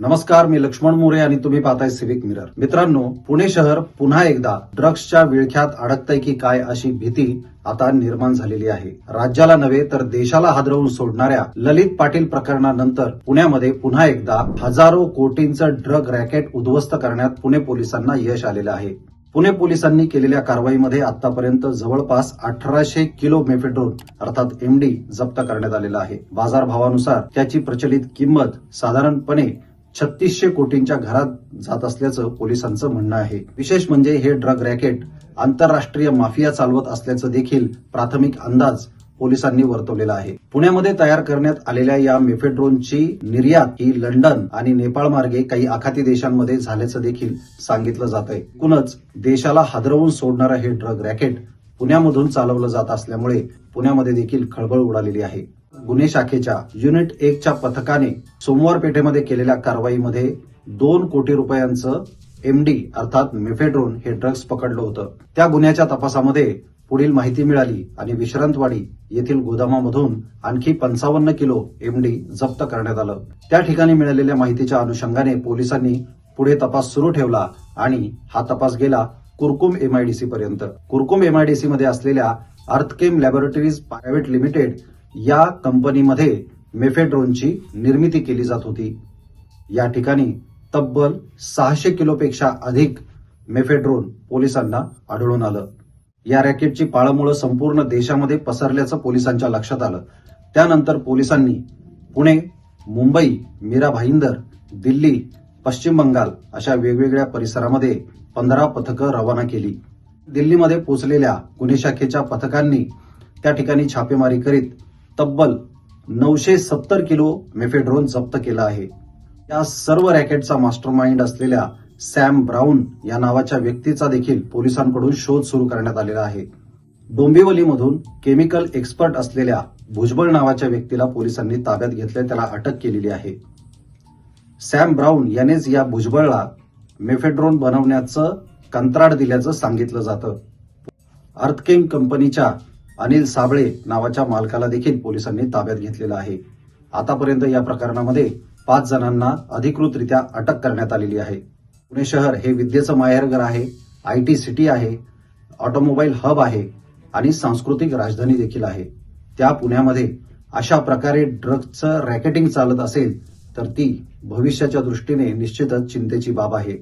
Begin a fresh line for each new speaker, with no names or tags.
नमस्कार मी लक्ष्मण मोरे आणि तुम्ही पाहताय सिविक मिरर मित्रांनो पुणे शहर पुन्हा एकदा ड्रग्सच्या विळख्यात अडकतंय की काय अशी भीती आता निर्माण झालेली आहे. राज्याला नव्हे तर देशाला हादरवून सोडणाऱ्या ललित पाटील प्रकरणानंतर पुण्यामध्ये पुन्हा एकदा हजारो कोटींचं ड्रग रॅकेट उद्ध्वस्त करण्यात पुणे पोलिसांना यश आलेलं आहे. पुणे पोलिसांनी केलेल्या कारवाईमध्ये आतापर्यंत जवळपास अठराशे किलो मेफेड्रोन अर्थात एमडी जप्त करण्यात आलेला आहे. बाजारभावानुसार त्याची प्रचलित किंमत साधारणपणे छत्तीसशे कोटींच्या घरात जात असल्याचं पोलिसांचं म्हणणं आहे. विशेष म्हणजे हे ड्रग रॅकेट आंतरराष्ट्रीय माफिया चालवत असल्याचं देखील प्राथमिक अंदाज पोलिसांनी वर्तवलेला आहे. पुण्यामध्ये तयार करण्यात आलेल्या या मेफेड्रोनची निर्यात ही लंडन आणि नेपाळ मार्गे काही आखाती देशांमध्ये झाल्याचं देखील सांगितलं जात आहे. एकूणच देशाला हादरवून सोडणारं हे ड्रग रॅकेट पुण्यामधून चालवलं जात असल्यामुळे पुण्यामध्ये देखील खळबळ उडालेली आहे. गुन्हे शाखेच्या युनिट एकच्या पथकाने सोमवार पेठेमध्ये केलेल्या कारवाईमध्ये दोन कोटी रुपयांचं एमडी अर्थात मेफेड्रोन हे ड्रग्ज पकडलं होतं. त्या गुन्ह्याच्या तपासामध्ये पुढील माहिती मिळाली आणि विश्रांतवाडी येथील गोदामामधून आणखी पंचावन्न किलो एमडी जप्त करण्यात आलं. त्या ठिकाणी मिळालेल्या माहितीच्या अनुषंगाने पोलिसांनी पुढे तपास सुरू ठेवला आणि हा तपास गेला कुरकुम एमआयडीसी पर्यंत. कुरकुम एमआयडीसी मध्ये असलेल्या अर्थकेम लॅबोरेटरीज प्रायव्हेट लिमिटेड या कंपनीमध्ये मेफेड्रोनची निर्मिती केली जात होती. या ठिकाणी तब्बल सहाशे किलोपेक्षा अधिक मेफेड्रोन पोलिसांना आढळून आलं. या रॅकेटची पाळमुळं संपूर्ण देशामध्ये पसरल्याचं पोलिसांच्या लक्षात आलं. त्यानंतर पोलिसांनी पुणे मुंबई मीरा भाईंदर दिल्ली पश्चिम बंगाल अशा वेगवेगळ्या परिसरामध्ये पंधरा पथकं रवाना केली. दिल्लीमध्ये पोचलेल्या गुन्हे शाखेच्या पथकांनी त्या ठिकाणी छापेमारी करीत तब्बल नऊशे सत्तर किलो मेफेड्रोन जप्त केला आहे. या सर्व रॅकेटचा मास्टर माइंड असलेल्या सॅम ब्राऊन या नावाच्या व्यक्तीचा देखील पोलिसांकडून शोध सुरू करण्यात आलेला आहे. डोंबिवलीमधून केमिकल एक्सपर्ट असलेल्या भुजबळ नावाच्या व्यक्तीला पोलिसांनी ताब्यात घेतले त्याला अटक केलेली आहे. सॅम ब्राऊन यानेच या भुजबळला मेफेड्रोन बनवण्याचं कंत्राट दिल्याचं सांगितलं जातं. अर्थकिंग कंपनीच्या अनिल साबळे नावाच्या मालकाला देखील पोलिसांनी ताब्यात घेतलेलं आहे. आतापर्यंत या प्रकरणामध्ये पाच जणांना अधिकृतरित्या अटक करण्यात आलेली आहे. पुणे शहर हे विद्येचं माहेरघर आहे आय टी सिटी आहे ऑटोमोबाईल हब आहे आणि सांस्कृतिक राजधानी देखील आहे. त्या पुण्यामध्ये अशा प्रकारे ड्रग्जचं रॅकेटिंग चालत असेल तर ती भविष्याच्या दृष्टीने निश्चितच चिंतेची बाब आहे.